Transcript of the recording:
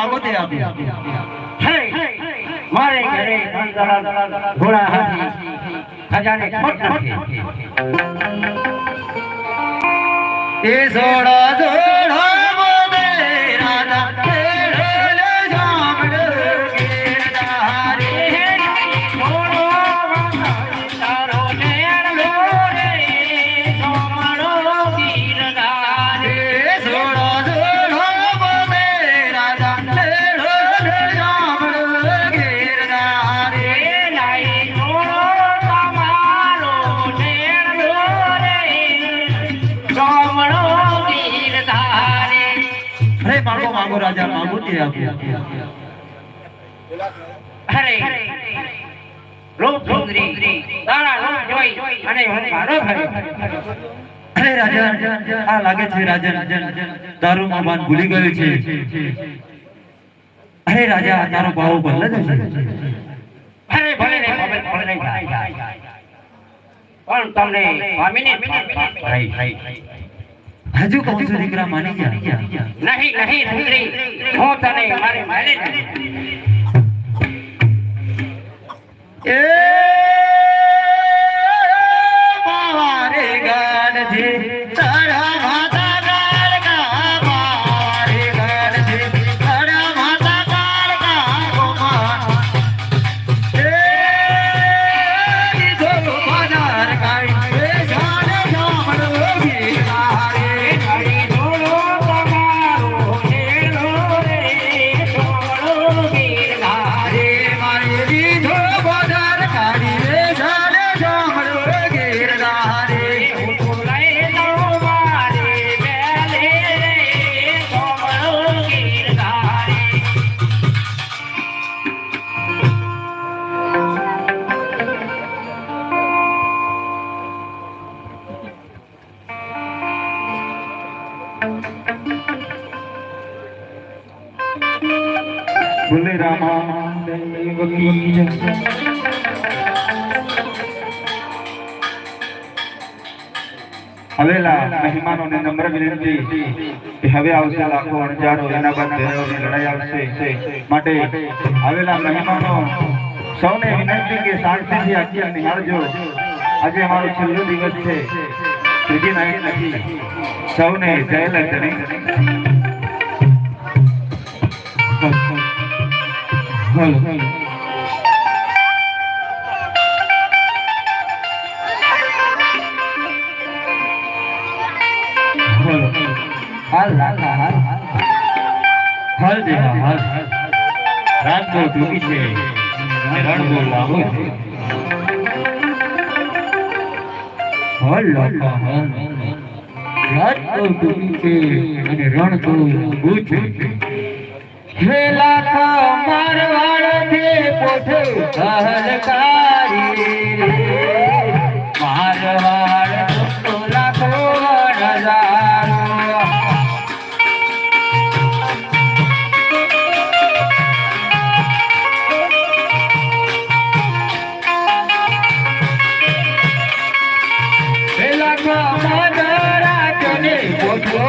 માંગો માંગો તે આપ્યો હે મારે ઘરે ઘોડા હાથી ખજાને ખોટ એ જોડા સોડા અરે માંગો રાજા માંગો તે આપ્યો. અરે લોક ડુંગરી તારા લોક જોઈ, અને મારો થયો અરે રાજા આ લાગે છે રાજા તારું મામાન ભૂલી ગયું છે. અરે રાજા, તારો ભાવ બદલે છે. અરે ભલે ને, ભલે ભલે. પણ તમને સ્વામીને હજુ કહું છું દીકરા માની જા નહીં નહીં દીકરી. હું તને મારે મારે એ બોલે રામા હવેલા મહેમાનોને નમ્ર વિનંતી હવે આવશે લાખો અણજારો, એના બાદ લડાઈ આવશે માટે આવેલા મહેમાનો, સૌને વિનંતી કે આજે અમારો છેલ્લો દિવસ છે. સૌને લંડની હાલ લાલા હાલ હાલ. હાલ રાત બહુ ટૂંકી છે. રણ બહુ લાંબો છે. હાલ રાત બહુ અને રણ બહુ લાંબુ છે. હે લાખા મારવાડ છે પોઠે સહલકારી રે મારવાડ તો લાખો નજારો પેલા મારા ચને પોઠો